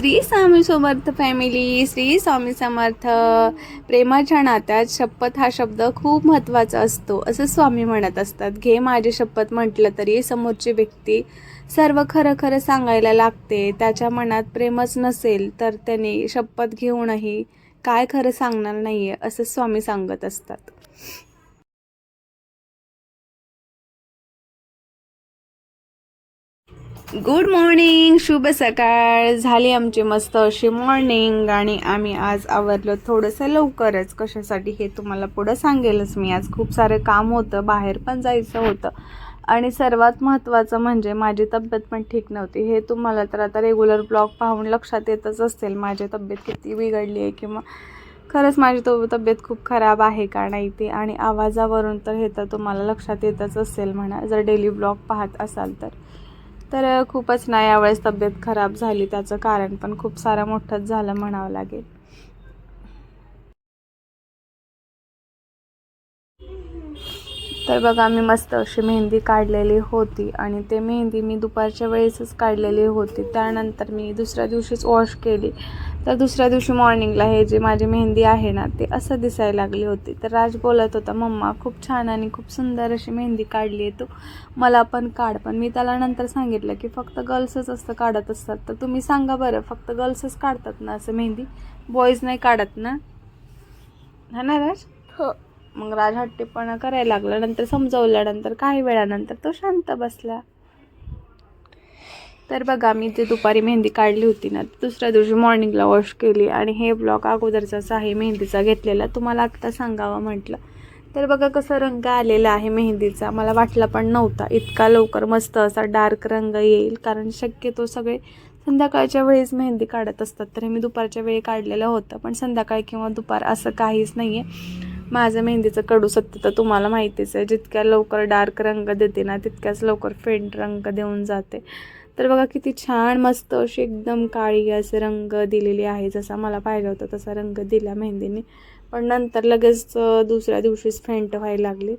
Shri Swami Samarth family Shri Swami Samarth. प्रेमाच्या नात्यात शपथ हा शब्द खूप महत्त्वाचा असतो. असं स्वामी म्हणत असतात. घे माझी शपथ म्हटलं तरी समोरची व्यक्ती सर्व खरं खरं सांगायला लागते. त्याच्या मनात प्रेमच नसेल तर त्याने शपथ घेऊनही काय खरं सांगणार नाही आहे असं स्वामी सांगत असतात. गुड मॉर्निंग शुभ सकाळ. झाली आमची मस्त अशी मॉर्निंग आणि आम्ही आज आवरलो थोडंसं लवकरच. कशासाठी हे तुम्हाला पुढं सांगेलच. मी आज खूप सारं काम होतं बाहेर पण जायचं होतं. आणि सर्वात महत्त्वाचं म्हणजे माझी तब्येत पण ठीक नव्हती. हे तुम्हाला तर आता रेग्युलर ब्लॉग पाहून लक्षात येतच असेल माझी तब्येत किती बिघडली आहे किंवा खरंच माझी तो तब्येत खूप खराब आहे का नाही ते आणि आवाजावरून तर हे तर तुम्हाला लक्षात येतच असेल म्हणा. जर डेली ब्लॉग पाहत असाल तर. तर खूपच ना यावेळेस तब्येत खराब झाली. त्याचं कारण पण खूप सारं मोठंच झालं म्हणावं लागेल. तर बघा मी मस्त अशी मेहंदी काढलेली होती आणि ते मेहंदी मी दुपारच्या वेळेसच काढलेली होती. त्यानंतर मी दुसऱ्या दिवशीच वॉश केली. तर दुसऱ्या दिवशी मॉर्निंगला हे जे माझी मेहंदी आहे ना ते असं दिसायला लागली होती. तर राज बोलत होता मम्मा खूप छान आणि खूप सुंदर अशी मेहंदी काढली आहे तू. मला पण काढ. पण मी त्याला नंतर सांगितलं की फक्त गर्ल्सच असतं काढत असतात. तर तुम्ही सांगा बरं फक्त गर्ल्सच काढतात ना असं मेहंदी? बॉईज नाही काढत ना? हा ना राज? हो. मग राज हट्टीपणा करायला लागला. नंतर समजवल्यानंतर काही वेळानंतर तो शांत बसला. तर बघा मी ते दुपारी मेहंदी काढली होती ना दुसऱ्या दिवशी मॉर्निंगला वॉश केली आणि हे ब्लॉक अगोदरचाच आहे मेहंदीचा घेतलेला. तुम्हाला आत्ता सांगावं म्हटलं. तर बघा कसं रंग आलेला आहे मेहंदीचा. मला वाटला पण नव्हता. इतका लवकर मस्त असा डार्क रंग येईल कारण शक्यतो सगळे संध्याकाळच्या वेळेस मेहंदी काढत असतात. तर हे मी दुपारच्या वेळी काढलेलं होतं पण संध्याकाळी किंवा दुपार असं काहीच नाही आहे माझं मेहंदीचं कडू सत्य तर तुम्हाला माहितीच आहे. जितक्या लवकर डार्क रंग देते ना तितक्याच लवकर फेंट रंग देऊन जाते. तर बघा किती छान मस्त अशी एकदम काळी असे रंग दिलेली आहे. जसा मला पाहिजे होता तसा रंग दिला मेहंदीने. पण नंतर लगेच दुसऱ्या दिवशीच फेंट व्हायला लागली.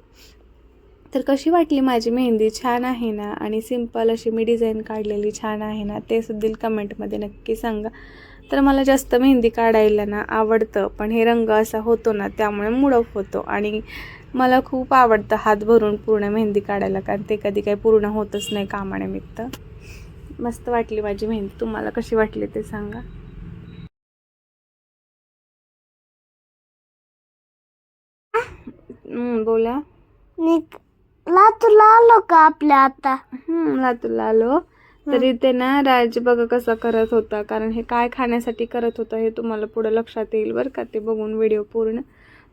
तर कशी वाटली माझी मेहंदी? छान आहे ना? आणि सिंपल अशी मी डिझाईन काढलेली छान आहे ना? ते सुद्धा कमेंटमध्ये नक्की सांगा. तर मला जास्त मेहंदी काढायला ना आवडतं पण हे रंग असा होतो ना त्यामुळे मुडप होतो. आणि मला खूप आवडतं हात भरून पूर्ण मेहंदी काढायला कारण ते कधी काही पूर्ण होतच नाही कामानिमित्त. मस्त वाटली माझी मेहंदी. तुम्हाला कशी वाटली ते सांगा. बोला. लातूरला आलो का आपल्या आता? हम्म, लातूरला आलो. तरी ते ना राज बघा कसं करत होता कारण हे काय खाण्यासाठी करत होतं हे तुम्हाला पुढे लक्षात येईल बरं का ते बघून व्हिडिओ पूर्ण.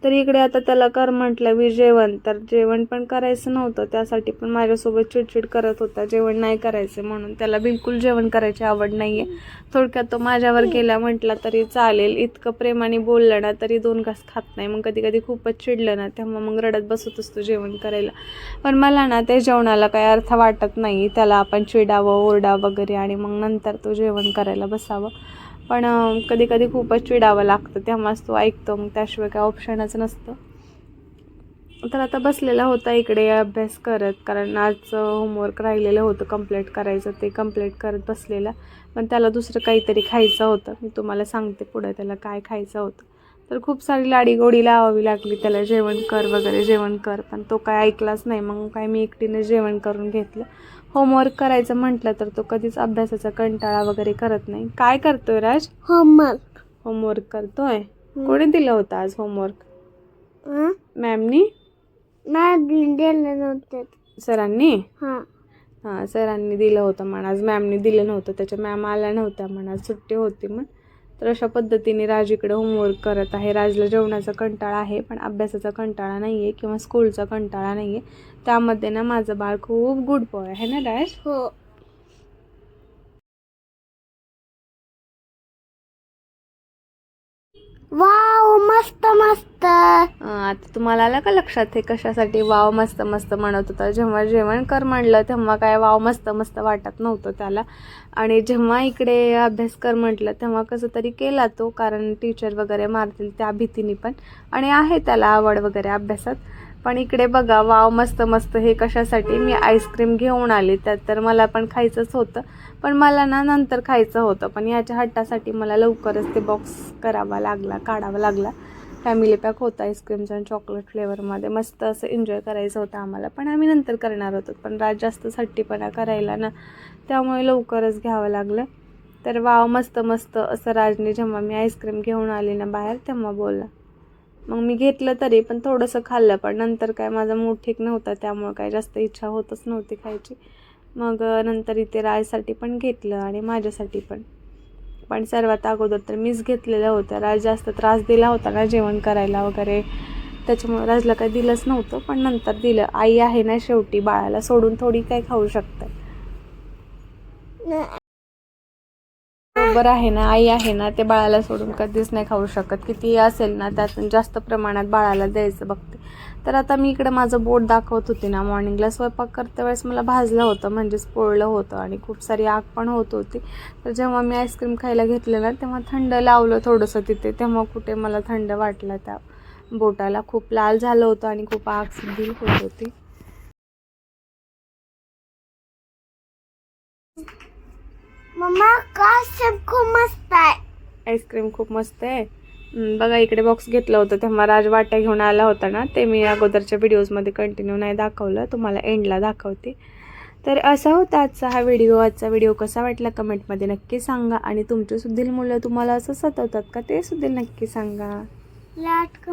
तर इकडे आता त्याला कर म्हटलं मी जेवण. तर जेवण पण करायचं नव्हतं. त्यासाठी पण माझ्यासोबत चिडचिड करत होता. जेवण नाही करायचं म्हणून त्याला बिलकुल जेवण करायची आवड नाही आहे थोडक्यात तो माझ्यावर गेला म्हटला तरी चालेल. इतकं प्रेमाने बोललं ना तरी दोन घास खात नाही. मग कधी कधी खूपच चिडलं ना तेव्हा मग रडत बसत असतो जेवण करायला. पण मला ना त्या जेवणाला काही अर्थ वाटत नाही. त्याला आपण चिडावं ओरडा वगैरे आणि मग नंतर तो जेवण करायला बसावं. पण कधी कधी खूपच चिडावं लागतं. तेव्हाच तो ऐकतो. मग त्याशिवाय काय ऑप्शनच नसतं. तर आता बसलेला होता इकडे अभ्यास करत. कारण आज होमवर्क राहिलेलं होतं. कंप्लीट करायचं ते कंप्लीट करत बसलेला. पण त्याला दुसरं काहीतरी खायचं होतं. मी तुम्हाला सांगते पुढे त्याला काय खायचं होतं. तर खूप सारी लाडीगोडी लावावी लागली. त्याला जेवण कर वगैरे जेवण कर. पण तो काय ऐकलाच नाही. मग काय मी एकटीने जेवण करून घेतलं. होमवर्क करायचं म्हटलं तर तो कधीच अभ्यासाचा कंटाळा वगैरे करत नाही. काय करतोय राज? होमवर्क होमवर्क करतोय? कोणी दिलं होतं आज होमवर्क मॅमनी नाही दिलं नव्हते. सरांनी? हा. हां सरांनी दिलं होतं म्हणा. आज मॅमनी दिलं नव्हतं. त्याच्या मॅम आल्या नव्हत्या म्हणा. सुट्टी होती मग तर अशा पद्धतीने राज इकडे होमवर्क करत आहे. राजला जेवणाचा कंटाळा आहे पण अभ्यासाचा कंटाळा नाही आहे किंवा स्कूलचा कंटाळा नाही आहे त्यामध्ये ना माझं बाळ खूप गुड बॉय आहे ना राज? हो. वाव मस्त मस्त. आता तुम्हाला आलं का लक्षात हे कशासाठी वाव मस्त मस्त म्हणत होता. जेव्हा जेवण कर म्हणलं तेव्हा काय वाव मस्त मस्त वाटत नव्हतं त्याला. आणि जेव्हा इकडे अभ्यास कर म्हटलं तेव्हा कसं तरी केला तो कारण टीचर वगैरे मारतील त्या भीतीने पण. आणि आहे त्याला आवड वगैरे अभ्यासात. पण इकडे बघा वाव मस्त मस्त हे कशासाठी? मी आईस्क्रीम घेऊन आले. त्यात तर मला पण खायचंच होतं. पण मला ना नंतर खायचं होतं. पण याच्या हट्टासाठी मला लवकरच ते बॉक्स करावा लागला काढावा लागला. फॅमिली पॅक होता आईस्क्रीमचा आणि चॉकलेट फ्लेवरमध्ये मस्त असं एन्जॉय करायचं होतं आम्हाला. पण आम्ही नंतर करणार होतो. पण राज जास्त हट्टीपणा करायला ना त्यामुळे लवकरच घ्यावं लागलं. तर वाव मस्त मस्त असं राजने जेव्हा मी आईस्क्रीम घेऊन आले ना बाहेर तेव्हा बोलला. मग मी घेतलं तरी पण थोडंसं खाल्लं पण नंतर काय माझा मूड ठीक नव्हता त्यामुळं काय जास्त इच्छा होतच नव्हती खायची. मग नंतर इथे राजसाठी पण घेतलं आणि माझ्यासाठी पण. पण सर्वात अगोदर तर मीच घेतलेलं होतं राज जास्त त्रास दिला होता ना जेवण करायला वगैरे. त्याच्यामुळे राजला काही दिलंच नव्हतं पण नंतर दिलं. आई आहे ना शेवटी बाळाला सोडून थोडी काय खाऊ शकतं. बरोबर आहे ना आई आहे ना ते बाळाला सोडून कधीच नाही खाऊ शकत. किती असेल ना त्यातून जास्त प्रमाणात बाळाला द्यायचं बघते. तर आता मी इकडे माझं बोट दाखवत होते ना मॉर्निंगला स्वयंपाक करते वेळेस मला भाजलं होतं म्हणजेच पोळलं होतं आणि खूप सारी आग पण होत होती. तर जेव्हा मी आईस्क्रीम खायला घेतलं ना तेव्हा थंड लावलं थोडंसं तिथे. तेव्हा कुठे मला थंड वाटलं त्या बोटाला. खूप लाल झालं होतं आणि खूप आग सुद्धा होत होती. मम्मा काश्यप खूप मस्त आहे. आईस्क्रीम खूप मस्त आहे. बघा इकडे बॉक्स घेतलं होतं तेव्हा राज वाट्या घेऊन आला होता ना ते मी अगोदरच्या व्हिडिओजमध्ये कंटिन्यू नाही दाखवलं तुम्हाला एंडला दाखवते. तर असा होता आजचा हा व्हिडिओ आजचा व्हिडिओ कसा वाटला कमेंटमध्ये नक्की सांगा. आणि तुमचे सुद्धा मुलं तुम्हाला असं सतवतात का ते सुद्धा नक्की सांगा.